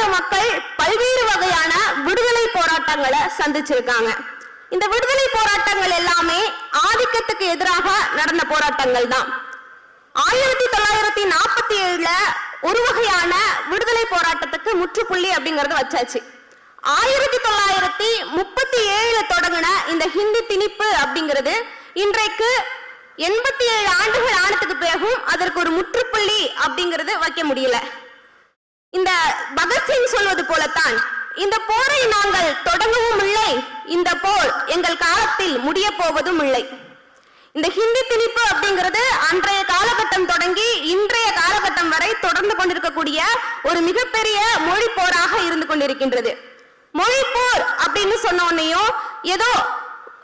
நாட்டு மக்கள் பல்வேறு வகையான விடுதலை போராட்டங்களை சந்திச்சிருக்காங்க. இந்த விடுதலை போராட்டங்கள் எல்லாமே ஆதிக்கத்துக்கு எதிராக நடந்த போராட்டங்கள் தான். ஆயிரத்தி தொள்ளாயிரத்தி நாற்பத்தி ஏழுல ஒரு வகையான விடுதலை போராட்டத்துக்கு முற்றுப்புள்ளி அப்படிங்கறது வச்சாச்சு. ஆயிரத்தி தொள்ளாயிரத்தி முப்பத்தி ஏழுல தொடங்கின இந்த ஹிந்தி திணிப்பு அப்படிங்கிறது இன்றைக்கு எண்பத்தி ஏழு ஆண்டுகள் ஆனதுக்கு பிறகும் அதற்கு ஒரு முற்றுப்புள்ளி அப்படிங்கிறது வைக்க முடியல. இந்த பகத்சிங் சொல்வது போலத்தான் இந்த போரை நாங்கள் தொடங்கவும் இல்லை இந்த போர் எங்கள் காலத்தில் முடிய போவதும் இல்லை இந்த ஹிந்தி திணிப்பு அப்படிங்கிறது அன்றைய காலகட்டம் தொடங்கி இன்றைய காலகட்டம் வரை தொடர்ந்து கொண்டிருக்கக்கூடிய ஒரு மிகப்பெரிய மொழி போராக இருந்து கொண்டிருக்கின்றது. மொழி போர் அப்படின்னு சொன்ன உடனேயும் ஏதோ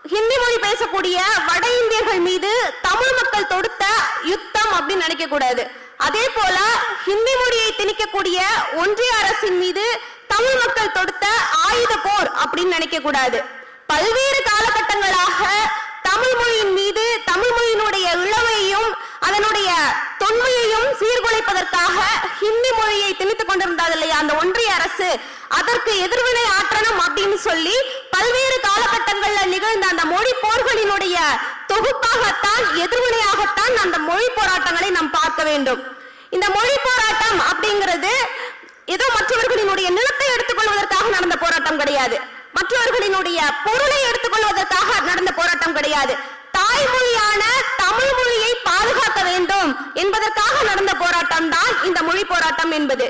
ஹிந்தி மொழி பேசக்கூடிய வட இந்தியர்கள் மீது தமிழ் மக்கள் தொடுத்த யுத்த நினைக்க கூடாது அதே போல ஹிந்தி மொழியை திணிக்கக்கூடிய ஒன்றிய அரசின் மீது தமிழ் மக்கள் தொடுத்த ஆயுத போர் அப்படின்னு நினைக்க கூடாது பல்வேறு காலகட்டங்களாக தமிழ் மொழியின் மீது தமிழ் மொழியினுடைய இளமையையும் அதனுடைய தொன்மையையும் சீர்குலைப்பதற்காக ஹிந்தி மொழியை திணித்துக் கொண்டிருந்தது இல்லையா அந்த ஒன்றிய அரசு. அதற்கு எதிர்வினை ஆற்றணும் அப்படின்னு சொல்லி பல்வேறு காலகட்டங்கள்ல நிகழ்ந்த அந்த மொழி போர்களினுடைய தொகுப்பாகத்தான் எதிர்வினை எதிர்வினையாகத்தான் அந்த மொழி போராட்டங்களை நாம் பார்க்க வேண்டும். இந்த மொழி போராட்டம் அப்படிங்கிறது ஏதோ மற்றவர்களினுடைய நிலத்தை எடுத்துக்கொள்வதற்காக நடந்த போராட்டம் கிடையாது. மற்றவர்களினுடைய பொருளை எடுத்துக்கொள்வதற்காக நடந்த போராட்டம் கிடையாது. தாய்மொழியான தமிழ் மொழியை பாதுகாக்க வேண்டும் என்பதற்காக நடந்த போராட்டம் தான் இந்த மொழி போராட்டம் என்பது.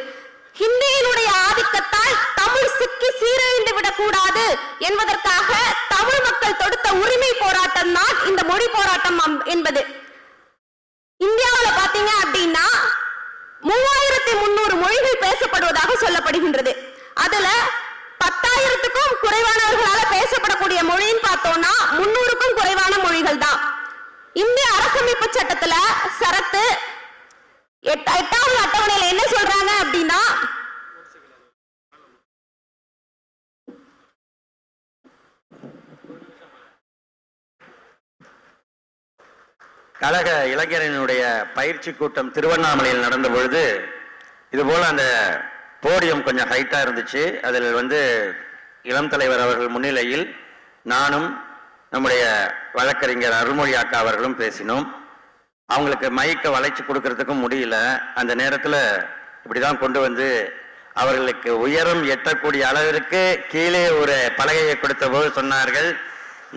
ஹிந்தியினுடைய ஆதிக்கத்தால் தமிழ் சிக்கி சீரழிந்து விடக்கூடாது என்பதற்காக தமிழ் மக்கள் தொடுத்த உரிமை போராட்டம் தான் இந்த மொழி போராட்டம் அம்- என்பது இந்தியாவுல பாத்தீங்க அப்படின்னா மூவாயிரத்தி முன்னூறு மொழிகள் பேசப்படுவதாக சொல்லப்படுகின்றது அதுல பத்தாயிரத்துக்கும் குறைவானவர்களால பேசப்படக்கூடிய மொழின்னு பார்த்தோம்னா முன்னூறுக்கும் குறைவான மொழிகள் தான் இந்திய அரசமைப்பு சட்டத்துல சரத்து எட்ட- எட்டாவது அட்டவணையில என்ன சொல்றாங்க அப்படின்னா கழக இளைஞரனுடைய பயிற்சி கூட்டம் திருவண்ணாமலையில் நடந்த பொழுது இதுபோல் அந்த போடியம் கொஞ்சம் ஹைட்டாக இருந்துச்சு. அதில் வந்து இளம் தலைவர் அவர்கள் முன்னிலையில் நானும் நம்முடைய வழக்கறிஞர் அருள்மொழி அக்கா அவர்களும் பேசினோம். அவங்களுக்கு மைக்கை வளைச்சு கொடுக்கறதுக்கும் முடியல. அந்த நேரத்தில் இப்படி தான் கொண்டு வந்து அவர்களுக்கு உயரம் எட்டக்கூடிய அளவிற்கு கீழே ஒரு பலகையை கொடுத்த போது சொன்னார்கள்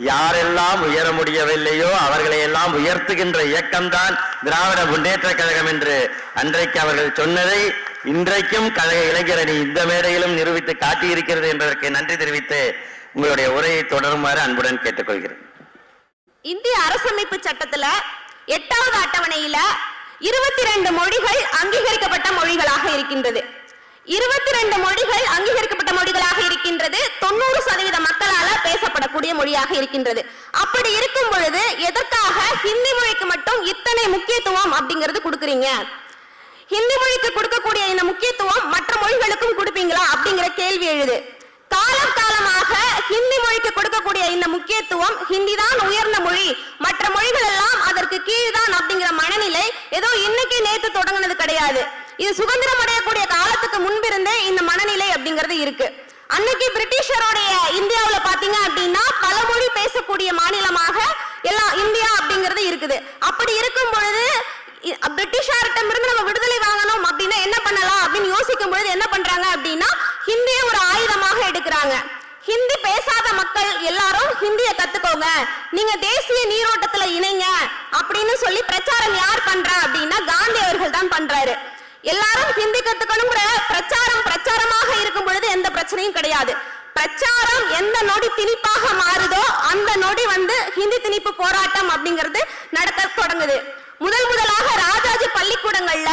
யாரெல்லாம் உயர முடியவில்லையோ அவர்களை எல்லாம் உயர்த்துகின்ற இயக்கம்தான் திராவிட முன்னேற்ற கழகம் என்று அன்றைக்கு அவர்கள் சொன்னதை இன்றைக்கும் கழக இளைஞரணி இந்த மேடையிலும் நிரூபித்து காட்டியிருக்கிறது என்பதற்கு நன்றி தெரிவித்து உங்களுடைய உரையை தொடருமாறு அன்புடன் கேட்டுக்கொள்கிறேன். இந்திய அரசமைப்பு சட்டத்துல எட்டாவது அட்டவணையில இருபத்தி ரெண்டு மொழிகள் அங்கீகரிக்கப்பட்ட மொழிகளாக இருக்கின்றது. இருபத்தி ரெண்டு மொழிகள் அங்கீகரிக்கப்பட்ட மொழிகளாக இருக்கின்றது மொழியாக இருக்கின்றது. அப்படி இருக்கும் பொழுது எதற்காக ஹிந்தி மொழிக்கு மட்டும் இத்தனை முக்கியத்துவம் அப்படிங்கிறது கொடுக்குறீங்க? ஹிந்தி மொழிக்கு கொடுக்கக்கூடிய இந்த முக்கியத்துவம் மற்ற மொழிகளுக்கும் கொடுப்பீங்களா அப்படிங்கிற கேள்வி எழுது. காலம் காலமாக ஹிந்தி மொழிக்கு கொடுக்கக்கூடிய இந்த முக்கியத்துவம் ஹிந்தி தான் உயர்ந்த மொழி மற்ற மொழிகள் எல்லாம் அதற்கு கீழ்தான் அப்படிங்கிற மனநிலை ஏதோ இன்னைக்கு நேத்து தொடங்கினது கிடையாது. இது சுதந்திரம் அடையக்கூடிய காலத்துக்கு முன்பிருந்தே இந்த மனநிலை அப்படிங்கிறது இருக்கு. அன்னைக்கு பிரிட்டிஷருடைய இந்தியாவுல பாத்தீங்க அப்படின்னா பல மொழி பேசக்கூடிய மாநிலமாக எல்லாம் இந்தியா அப்படிங்கிறது இருக்குது. அப்படி இருக்கும் பொழுது பிரிட்டிஷார்ட்டம் இருந்து நம்ம விடுதலை வாங்கணும் அப்படின்னா என்ன பண்ணலாம் அப்படின்னு யோசிக்கும் பொழுது என்ன பண்றாங்க அப்படின்னா ஹிந்தியை ஒரு ஆயுதமாக எடுக்கிறாங்க. ஹிந்தி பேசாத மக்கள் எல்லாரும் ஹிந்தியை கத்துக்கோங்க. நீங்க தேசிய நீரோட்டத்துல இணைங்க அப்படின்னு சொல்லி பிரச்சாரம் யார் பண்றா அப்படின்னா காந்தி அவர்கள் தான் பண்றாரு. எல்லாரும் ஹிந்தி கத்துக்கணுங்கிற பிரச்சாரம் பிரச்சாரமாக இருக்கும் பொழுது எந்த பிரச்சனையும் கிடையாது பிரச்சாரம் எந்த நொடி திணிப்பாக மாறுதோ அந்த நொடி வந்து ஹிந்தி திணிப்பு போராட்டம் அப்படிங்கிறது நடக்க தொடங்குது முதல் முதலாக ராஜாஜி பள்ளிக்கூடங்கள்ல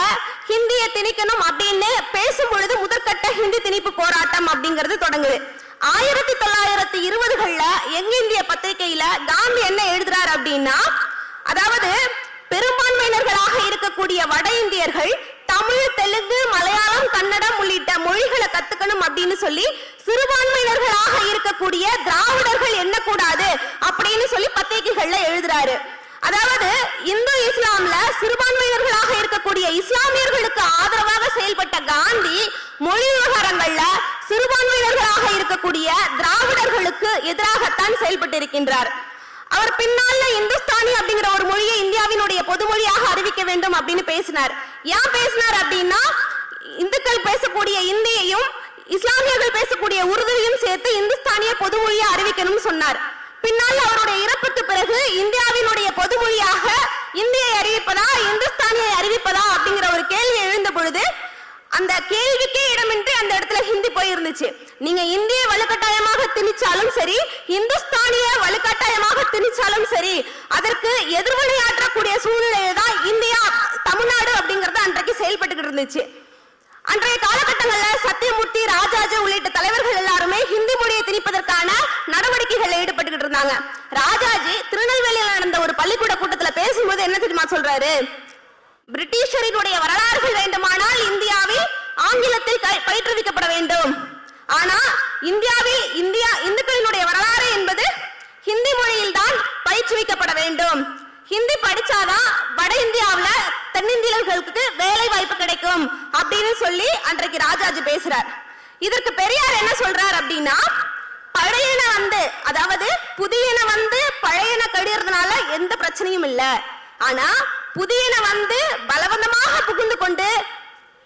ஹிந்தியை திணிக்கணும் அப்படின்னு பேசும் பொழுது முதற்கட்ட ஹிந்தி திணிப்பு போராட்டம் அப்படிங்கிறது தொடங்குது ஆயிரத்தி தொள்ளாயிரத்தி இருபதுகள்ல எங்க இந்திய பத்திரிகையில காந்தி என்ன எழுதுறாரு அப்படின்னா அதாவது பெரும்பான்மையினர்களாக இருக்கக்கூடிய வட இந்தியர்கள் தமிழ் தெலுங்கு மலையாளம் கன்னடம் உள்ளிட்ட மொழிகளை கத்துக்கணும் அப்படின்னு சொல்லி சிறுபான்மையினர்களாக இருக்கக்கூடிய திராவிடர்கள் எண்ணக்கூடாது அப்படின்னு சொல்லி பத்திரிகைகள்ல எழுதுறாரு. அதாவது இந்து இஸ்லாம்ல சிறுபான்மையினர்களாக இருக்கக்கூடிய இஸ்லாமியர்களுக்கு ஆதரவாக செயல்பட்ட காந்தி மொழி விவகாரங்கள்ல சிறுபான்மையினர்களாக இருக்கக்கூடிய திராவிடர்களுக்கு எதிராகத்தான் செயல்பட்டு இருக்கின்றார் அவர் பின்னால இந்துஸ்தானி அப்படிங்கிற ஒரு மொழியை இந்தியாவினுடைய பொதுமொழியாக அறிவிக்க வேண்டும் அப்படின்னு பேசினார். ஏன் பேசினார் அப்படின்னா இந்துக்கள் பேசக்கூடிய இந்தியையும் இஸ்லாமியர்கள் பேசக்கூடிய உருதுவையும் சேர்த்து இந்துஸ்தானிய பொதுமொழியை அறிவிக்கணும்னு சொன்னார். பின்னால் அவருடைய இறப்புக்கு பிறகு இந்தியாவினுடைய பொதுமொழியாக இந்தியை அறிவிப்பதா இந்துஸ்தானியை அறிவிப்பதா அப்படிங்கிற ஒரு கேள்வி எழுந்த பொழுது அந்த கேள்விக்கே இடமின்றி அந்த இடத்துல ஹிந்தி போயிருந்துச்சு. நீங்க இந்திய வலுக்கட்டாயமாக திணிச்சாலும் சரி இந்துஸ்தானிய வலுக்கட்டாயமாக திணிச்சாலும் சரி அதற்கு எதிர்வினையாற்றக்கூடிய சூழ்நிலையில தான் இந்தியா தமிழ்நாடு அப்படிங்கறது அன்றைக்கு செயல்பட்டுக்கிட்டு இருந்துச்சு. அன்றைய காலகட்டங்கள்ல சத்தியமூர்த்தி ராஜாஜி உள்ளிட்ட தலைவர்கள் எல்லாருமே ஹிந்தி மொழியை திணிப்பதற்கான நடவடிக்கைகளில் ஈடுபட்டுக்கிட்டு இருந்தாங்க. ராஜாஜி திருநெல்வேலியில் நடந்த ஒரு பள்ளிக்கூட கூட்டத்துல பேசும்போது என்ன தெரியுமா சொல்றாரு? பிரிட்டிஷரினுடைய வரலாறுகள் வேண்டுமானால் இந்தியாவில் ஆங்கிலத்தில் பயிற்றுவிக்கப்பட வேண்டும். ஆனா இந்தியாவில் இந்தியா இந்துக்களினுடைய வரலாறு என்பது ஹிந்தி மொழியில் தான் பயிற்றுவிக்கப்பட வேண்டும். ஹிந்தி படிச்சாதான் வட இந்தியாவுல தென்னிந்தியர்களுக்கு வேலை வாய்ப்பு கிடைக்கும் அப்படின்னு சொல்லி அன்றைக்கு ராஜாஜி பேசுறார். இதற்கு பெரியார் என்ன சொல்றார் அப்படின்னா பழையன வந்து அதாவது புதியன வந்து பழையன கடிறதுனால எந்த பிரச்சனையும் இல்ல. ஆனா புதியன வந்து பலவந்தமாக புகுந்து கொண்டு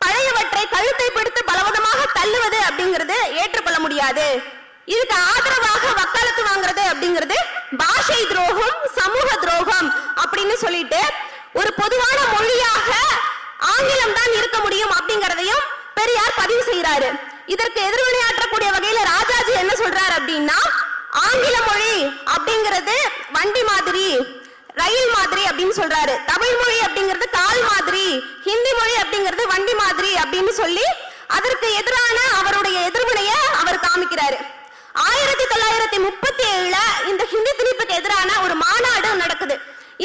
பழையவற்றை கழுத்தை பிடித்து பலவந்தமாக தள்ளுவது அப்படிங்கிறது ஏற்றுக்கொள்ள முடியாது. இதுக்கு ஆதரவாக வக்காலத்து வாங்குறது அப்படிங்கிறது பாஷை துரோகம் சமூக துரோகம் அப்படின்னு சொல்லிட்டு ஒரு பொதுவான மொழியாக ஆங்கிலம் தான் இருக்க முடியும் அப்படிங்கறதையும் பெரியார் பதிவு செய்யறாரு இதற்கு எதிர்வினையாற்றக்கூடிய வகையில ராஜாஜி என்ன சொல்றாரு அப்படின்னா ஆங்கில மொழி அப்படிங்கிறது வண்டி மாதிரி ரயில் மாதிரி அப்படின்னு சொல்றாரு. தமிழ் மொழி அப்படிங்கிறது கால் மாதிரி ஹிந்தி மொழி அப்படிங்கிறது வண்டி மாதிரி அப்படின்னு சொல்லி அதற்கு எதிரான அவருடைய எதிர்வினைய அவர் காமிக்கிறாரு. ஆயிரத்தி தொள்ளாயிரத்தி முப்பத்தி ஏழுல இந்த ஹிந்தி திணிப்புக்கு எதிரான ஒரு மாநாடு நடக்குது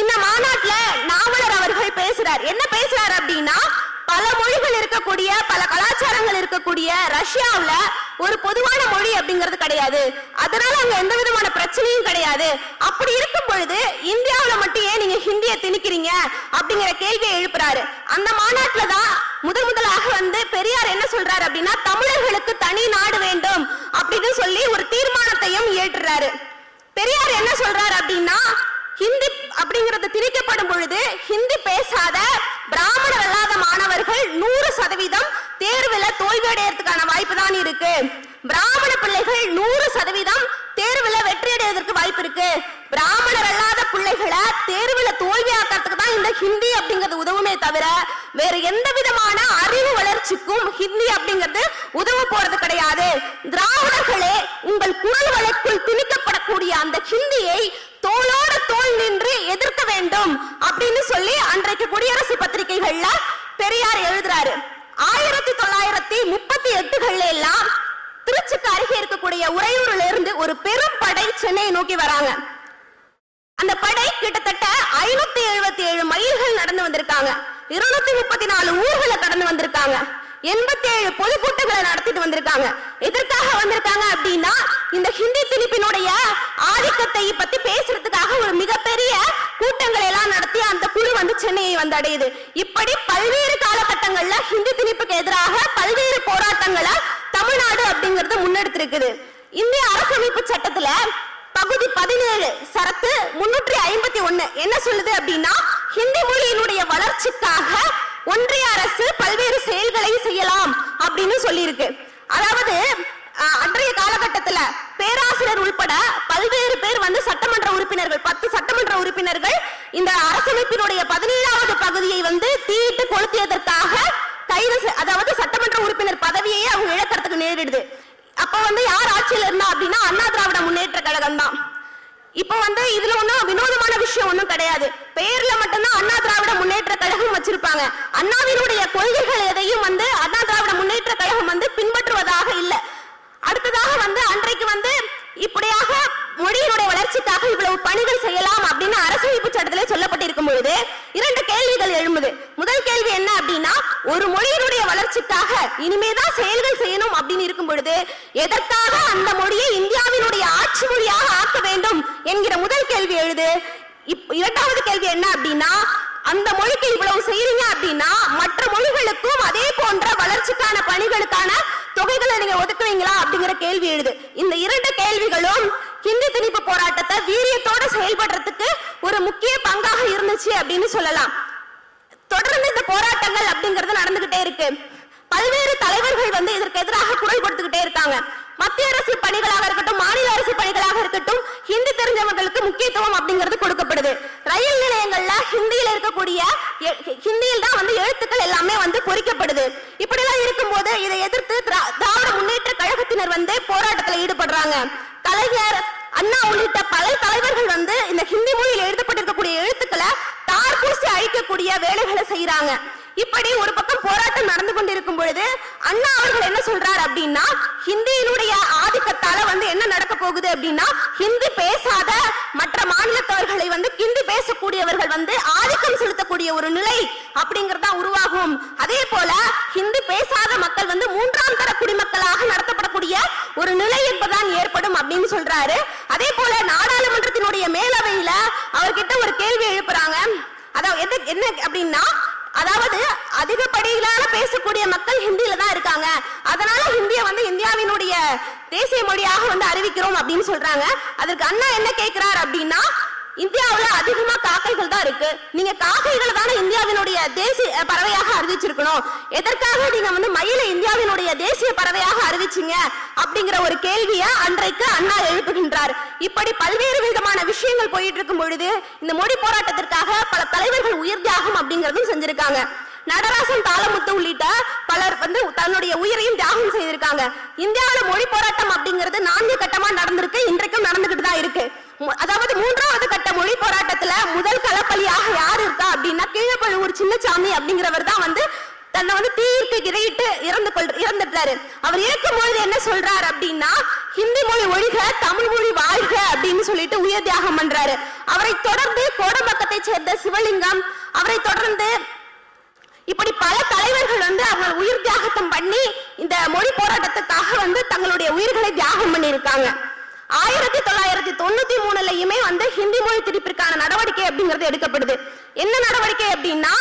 இந்த மாநாட்டுல நாவலர் அவர்கள் பேசுறார் என்ன பேசுறாரு அப்படின்னா பல மொழிகள் இருக்கக்கூடிய பல கலாச்சாரங்கள் இருக்கக்கூடிய ரஷ்யாவுல ஒரு பொதுவான மொழி அப்படிங்கிறது கிடையாது. அதனால அங்க எந்த விதமான பிரச்சனையும் கிடையாது. அப்படி இருக்கும் பொழுது இந்தியாவில மட்டும் ஏன் நீங்க ஹிந்தியை திணிக்கிறீங்க அப்படிங்கிற கேள்வியை எழுப்புறாரு. அந்த மாநாட்டுல தான் முதல் முதலாக வந்து பெரியார் என்ன சொல்றாரு அப்படின்னா தமிழர்களுக்கு தனி நாடு வேண்டும் அப்படின்னு சொல்லி ஒரு தீர்மானத்தையும் ஏற்றுறாரு பெரியார் என்ன சொல்றாரு அப்படின்னா ஹிந்தி அப்படிங்கறது திணிக்கப்படும் பொழுது ஹிந்தி பேசாத பிராமணர் அல்லாத மாணவர்கள் நூறு சதவீதம் தேர்வுல தோல்வி அடையறதுக்கான வாய்ப்பு தான் இருக்கு. பிராமண பிள்ளைகள் நூறு சதவீதம் தேர்வுல வெற்றி அடைவதற்கு வாய்ப்பு இருக்கு பிராமணர் அல்லாத பிள்ளைகளை தேர்வுல தோல்வி ஆக்கிறதுக்கு தான் இந்த ஹிந்தி அப்படிங்கிறது உதவுமே தவிர வேற எந்த விதமான அறிவு வளர்ச்சிக்கும் ஹிந்தி அப்படிங்கிறது உதவ போறது கிடையாது. திராவிடர்களே உங்கள் குரல் வழக்குள் திணி அந்த ஹிந்தியை தோளோட தோள் நின்று எதிர்க்க வேண்டும் அப்படின்னு சொல்லி அன்றைக்கு குடியரசு பத்திரிகைகள்ல பெரியார் எழுதுறாரு. ஆயிரத்தி தொள்ளாயிரத்தி முப்பத்தி எட்டுகள்ல எல்லாம் திருச்சிக்கு அருகே இருக்கக்கூடிய உறையூர்ல இருந்து ஒரு பெரும் படை சென்னையை நோக்கி வராங்க. அந்த படை கிட்டத்தட்ட ஐநூத்தி எழுபத்தி ஏழு மைல்கள் நடந்து வந்திருக்காங்க. இருநூத்தி முப்பத்தி நாலு ஊர்களை கடந்து வந்திருக்காங்க. எண்பத்தி ஏழு பொதுக்கூட்டங்களை நடத்திட்டு வந்திருக்காங்க. எதற்காக வந்திருக்காங்க அப்படின்னா இந்த ஹிந்தி திணிப்பினுடைய ஆதிக்கத்தை பத்தி பேசுறதுக்காக ஒரு மிகப்பெரிய கூட்டங்களை எல்லாம் நடத்தி அந்த குழு வந்து சென்னையை வந்து அடையுது. இப்படி பல்வேறு காலகட்டங்கள்ல ஹிந்தி திணிப்புக்கு எதிராக பல்வேறு போராட்டங்களை தமிழ்நாடு அப்படிங்கறது முன்னெடுத்திருக்குது. இந்திய அரசமைப்பு சட்டத்துல பகுதி பதினேழு சரத்து முன்னூற்றி ஐம்பத்தி ஒண்ணு என்ன சொல்லுது அப்படின்னா ஹிந்தி மொழியினுடைய வளர்ச்சிக்காக ஒன்றிய அரசு பல்வேறு செயல்களை செய்யலாம் அப்படின்னு சொல்லியிருக்கு. அதாவது அன்றைய பேராசிரியர் உள்பட பல்வேறு பேர் வந்து சட்டமன்ற உறுப்பினர்கள். பத்து சட்டமன்ற உறுப்பினர்கள் இந்த அரசமைப்பினுடைய பதினேழாவது பகுதியை வந்து தீயிட்டு கொளுத்தியதற்காக கைது அதாவது சட்டமன்ற உறுப்பினர் பதவியையே அவங்க இழக்கிறதுக்கு நேரிடுது. அப்ப வந்து யார் ஆட்சியில் இருந்தா அப்படின்னா அண்ணா திராவிட முன்னேற்ற கழகம் தான். இப்ப வந்து இதுல ஒண்ணும் வினோதமான விஷயம் ஒன்றும் கிடையாது. பெயர்ல மட்டும்தான் அண்ணா திராவிட முன்னேற்ற கழகம் வச்சிருப்பாங்க. அண்ணாவினுடைய கொள்கைகள் எதையும் வந்து அண்ணா திராவிட முன்னேற்ற கழகம் வந்து பின்பற்றுவதாக இல்லை அடுத்ததாக வந்து அன்றைக்கு வந்து இப்படியாக மொழியினுடைய வளர்ச்சிக்காக இவ்வளவு பணிகள் செய்யலாம் அப்படின்னு அரசமைப்பு சட்டத்திலே சொல்லப்பட்டிருக்கும் பொழுது இரண்டு கேள்விகள் எழும்புது. முதல் கேள்வி என்ன அப்படின்னா ஒரு மொழியினுடைய வளர்ச்சிக்காக இனிமேதான் செயல்கள் செய்யணும் அப்படின்னு இருக்கும் பொழுது எதற்காக அந்த மொழியை இந்தியாவினுடைய ஆட்சி மொழியாக ஆக்க வேண்டும் என்கிற முதல் கேள்வி எழுது. இரண்டாவது கேள்வி என்ன அப்படின்னா அந்த மொழிக்கு இவ்வளவு செய்யறீங்க அப்படின்னா மற்ற மொழிகளுக்கும் அதே போன்ற வளர்ச்சிக்கான பணிகளுக்கான தொகைகளை நீங்க ஒதுக்குவீங்களா அப்படிங்கிற கேள்வி எழுது இந்த இரண்டு கேள்விகளும் ஹிந்தி திணிப்பு போராட்டத்தை வீரியத்தோட செயல்படுறதுக்கு ஒரு முக்கிய பங்காக இருந்துச்சு அப்படின்னு சொல்லலாம் தொடர்ந்து இந்த போராட்டங்கள் அப்படிங்கிறது நடந்துகிட்டே இருக்கு பல்வேறு தலைவர்கள் வந்து இதற்கு எதிராக குரல் கொடுத்துக்கிட்டே இருக்காங்க மத்திய அரசு பணிகளாக இருக்கட்டும் மாநில அரசு பணிகளாக இருக்கட்டும் ஹிந்தி தெரிஞ்சவங்களுக்கு முக்கியத்துவம் அப்படிங்கிறது கொடுக்கப்படுது ரயில் நிலையங்கள்ல ஹிந்தியில இருக்கக்கூடிய ஹிந்தியில் தான் வந்து எழுத்துக்கள் எல்லாமே வந்து பொறிக்கப்படுது. இப்படிலாம் இருக்கும்போது இதை எதிர்த்து திராவிட முன்னேற்ற கழகத்தினர் வந்து போராட்டத்தில் ஈடுபடுறாங்க. கலைஞர் அண்ணா உள்ளிட்ட பல தலைவர்கள் வந்து இந்த ஹிந்தி மொழியில் எழுதப்பட்டிருக்கக்கூடிய எழுத்துக்களை தார் பூசி அழிக்கக்கூடிய வேலைகளை செய்யறாங்க இப்படி ஒரு பக்கம் போராட்டம் நடந்து கொண்டிருக்கும் பொழுது அண்ணா அவர்கள் என்ன சொல்றாரு அப்படின்னா ஹிந்தியினுடைய ஆதிக்கத்தால வந்து என்ன நடக்க போகுது அப்படின்னா ஹிந்தி பேசாத மற்ற மாநிலத்தவர்களை வந்து ஹிந்தி பேசக்கூடியவர்கள் வந்து ஆதிக்கம் செலுத்த செலுத்தக்கூடிய ஒரு நிலை அப்படிங்கறதா உருவாகும். அதே போல ஹிந்தி பேசாத மக்கள் வந்து மூன்றாம் தர குடிமக்களாக நடத்தப்படக்கூடிய ஒரு நிலை என்பதான் ஏற்படும் அப்படின்னு சொல்றாரு. அதே போல நாடாளுமன்றத்தினுடைய மேலவையில அவர்கிட்ட ஒரு கேள்வி எழுப்புறாங்க. அதாவது எது- என்ன அப்படின்னா அதாவது அதிகப்படியிலான பேசக்கூடிய மக்கள் ஹிந்தியில தான் இருக்காங்க. அதனால ஹிந்தியை வந்து இந்தியாவினுடைய தேசிய மொழியாக வந்து அறிவிக்கிறோம் அப்படின்னு சொல்றாங்க. அதுக்கு அண்ணா என்ன கேட்கிறார் அப்படின்னா இந்தியாவுல அதிகமா காக்கைகள் தான் இருக்கு. நீங்க காக்கைகளை தானே இந்தியாவினுடைய தேசிய பறவையாக அறிவிச்சிருக்கணும். எதற்காக நீங்க வந்து மயில இந்தியாவினுடைய தேசிய பறவையாக அறிவிச்சீங்க அப்படிங்கிற ஒரு கேள்வியை அன்றைக்கு அண்ணா எழுப்புகின்றார். இப்படி பல்வேறு விதமான விஷயங்கள் போயிட்டு இருக்கும் பொழுது இந்த மொழி போராட்டத்திற்காக பல தலைவர்கள் உயிர் தியாகம் அப்படிங்கறதும் செஞ்சிருக்காங்க. நடராசன் தாளமுத்து உள்ளிட்ட பலர் வந்து தன்னுடைய உயிரையும் தியாகம் செய்திருக்காங்க. இந்தியாவில மொழி போராட்டம் அப்படிங்கிறது நான்கு கட்டமா நடந்திருக்கு. இன்றைக்கும் நடந்துகிட்டு தான் இருக்கு மு- அதாவது மூன்றாவது கட்ட மொழி போராட்டத்துல முதல் களப்பலியாக யார் இருக்கா அப்படின்னா கீழப்பழுவூர் சின்னசாமி அப்படிங்கிறவர் தான் வந்து தன்னை வந்து தீர்க்கு இறையிட்டு இறந்து கொள் அவர் இறக்கும் பொழுது என்ன சொல்றாரு அப்படின்னா ஹிந்தி மொழி ஒழிக தமிழ் மொழி வாழ்க அப்படின்னு சொல்லிட்டு உயிர் தியாகம் பண்றாரு. அவரை தொடர்ந்து கோடம்பக்கத்தை சேர்ந்த சிவலிங்கம் அவரை தொடர்ந்து இப்படி பல தலைவர்கள் வந்து அவங்க உயிர் தியாகத்தம் பண்ணி இந்த மொழி போராட்டத்துக்காக வந்து தங்களுடைய உயிர்களை தியாகம் பண்ணியிருக்காங்க. ஆயிரத்தி தொள்ளாயிரத்தி தொண்ணூத்தி மூணுலயுமே வந்து ஹிந்தி மொழி திருப்பிற்கான நடவடிக்கை அப்படிங்கிறது எடுக்கப்படுது. என்ன நடவடிக்கை அப்படின்னா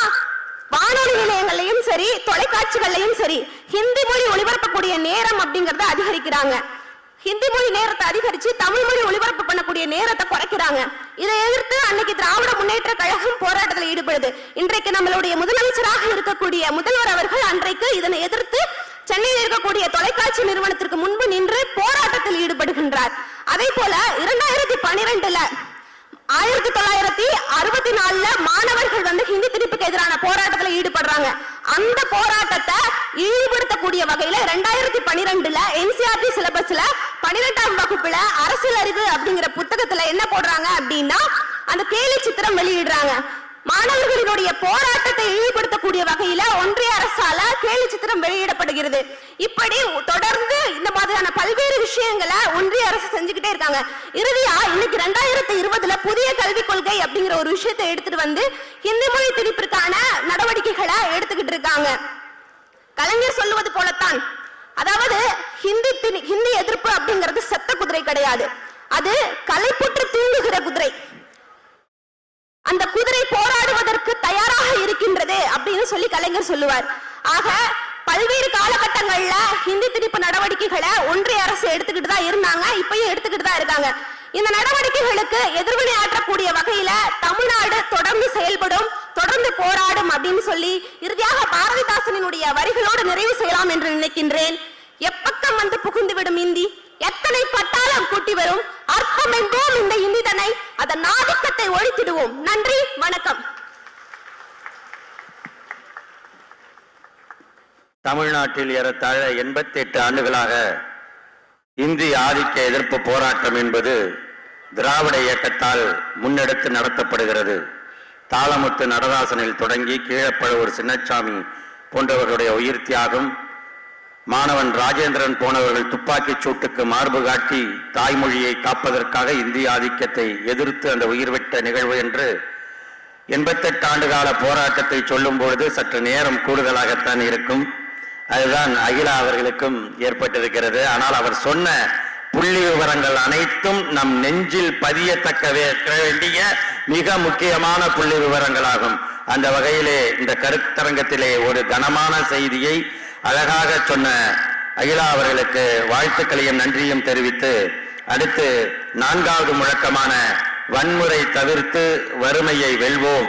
வானொலி நிலையங்களையும் சரி தொலைக்காட்சிகள்லையும் சரி ஹிந்தி மொழி ஒளிபரப்பக்கூடிய நேரம் அப்படிங்கறத அதிகரிக்கிறாங்க. ஹிந்தி மொழி நேரத்தை அதிகரிச்சு தமிழ் மொழி ஒளிபரப்பு பண்ணக்கூடிய நேரத்தை குறைக்கிறாங்க. இதை எதிர்த்து அன்னைக்கு திராவிட முன்னேற்ற கழகம் போராட்டத்தில் ஈடுபடுது. இன்றைக்கு நம்மளுடைய முதலமைச்சராக இருக்கக்கூடிய முதல்வர் அவர்கள் அன்றைக்கு இதனை எதிர்த்து சென்னையில் இருக்கக்கூடிய தொலைக்காட்சி நிறுவனத்திற்கு முன்பு நின்று போராட்டத்தில் ஈடுபடுகின்றார். அதே போல இரண்டாயிரத்தி பனிரெண்டுல ஆயிரத்தி தொள்ளாயிரத்தி அறுபத்தி நாலுல மாணவர்கள் வந்து ஹிந்தி திணிப்புக்கு எதிரான போராட்டத்துல ஈடுபடுறாங்க. அந்த போராட்டத்தை ஈடுபடுத்தக்கூடிய வகையில ரெண்டாயிரத்தி பனிரெண்டுல என்சிஆர்டி சிலபஸ்ல பனிரெண்டாம் வகுப்புல அரசியல் அறிவு அப்படிங்கிற புத்தகத்துல என்ன போடுறாங்க அப்படின்னா அந்த கேலி சித்திரம் வெளியிடுறாங்க. மாணவர்களினுடைய போராட்டத்தை இழிவுபடுத்தக்கூடிய வகையில ஒன்றிய அரசால கேலி சித்திரம் வெளியிடப்படுகிறது. இப்படி தொடர்ந்து பல்வேறு விஷயங்களை ஒன்றிய அரசு செஞ்சுக்கிட்டே இருக்காங்க. இறுதியா இன்னைக்கு ரெண்டாயிரத்தி இருபதுல புதிய கல்விக் கொள்கை அப்படிங்கிற ஒரு விஷயத்தை எடுத்துட்டு வந்து ஹிந்தி மொழி திணிப்பிற்கான நடவடிக்கைகளை எடுத்துக்கிட்டு இருக்காங்க. கலைஞர் சொல்லுவது போலத்தான். அதாவது ஹிந்தி திணி- ஹிந்தி எதிர்ப்பு அப்படிங்கிறது செத்த குதிரை கிடையாது. அது கலைப்புற்று தூங்குகிற குதிரை. அந்த குதிரை போராடுவதற்கு தயாராக இருக்கின்றது அப்படின்னு சொல்லி கலைஞர் சொல்லுவார். ஆக பல்வேறு காலகட்டங்கள்ல ஹிந்தி திணிப்பு நடவடிக்கைகளை ஒன்றிய அரசு எடுத்துக்கிட்டு தான் இருந்தாங்க. இப்பயும் எடுத்துக்கிட்டு தான் இருக்காங்க. இந்த நடவடிக்கைகளுக்கு எதிர்வினை ஆற்றக்கூடிய வகையில தமிழ்நாடு தொடர்ந்து செயல்படும் தொடர்ந்து போராடும் அப்படின்னு சொல்லி இறுதியாக பாரதிதாசனினுடைய வரிகளோடு நிறைவு செய்யலாம் என்று நினைக்கின்றேன். எப்பக்கம் வந்து புகுந்து விடும் இந்தி? எத்தனை பட்டாளம் கூட்டி வரும்? அர்த்தம் என்போம் இந்த இந்தி இந்திதனை. அதன் ஆதிக்கத்தை ஒழித்திடுவோம். நன்றி வணக்கம். தமிழ்நாட்டில் ஏறத்தாழ எண்பத்தி எட்டு ஆண்டுகளாக இந்தி ஆதிக்க எதிர்ப்பு போராட்டம் என்பது திராவிட இயக்கத்தால் முன்னெடுத்து நடத்தப்படுகிறது. தாளமுத்து நடராசனில் தொடங்கி கீழப்பழுவூர் சின்னச்சாமி போன்றவர்களுடைய உயிர் தியாகம் மாணவன் ராஜேந்திரன் போனவர்கள் துப்பாக்கிச் சூட்டுக்கு மார்பு காட்டி தாய்மொழியை காப்பதற்காக இந்திய ஆதிக்கத்தை எதிர்த்து அந்த உயிர்விட்ட நிகழ்வு என்று எண்பத்தெட்டு ஆண்டு கால போராட்டத்தை சொல்லும் பொழுது சற்று நேரம் கூடுதலாகத்தான் இருக்கும். அதுதான் அகிலா அவர்களுக்கும் ஏற்பட்டிருக்கிறது. ஆனால் அவர் சொன்ன புள்ளி விவரங்கள் அனைத்தும் நம் நெஞ்சில் பதியத்தக்க வேண்டிய மிக முக்கியமான புள்ளி விவரங்களாகும். அந்த வகையிலே இந்த கருத்தரங்கத்திலே ஒரு கனமான செய்தியை அழகாக சொன்ன அகிலா அவர்களுக்கு வாழ்த்துக்களையும் நன்றியும் தெரிவித்து அடுத்து நான்காவது முழக்கமான வன்முறை தவிர்த்து வறுமையை வெல்வோம்.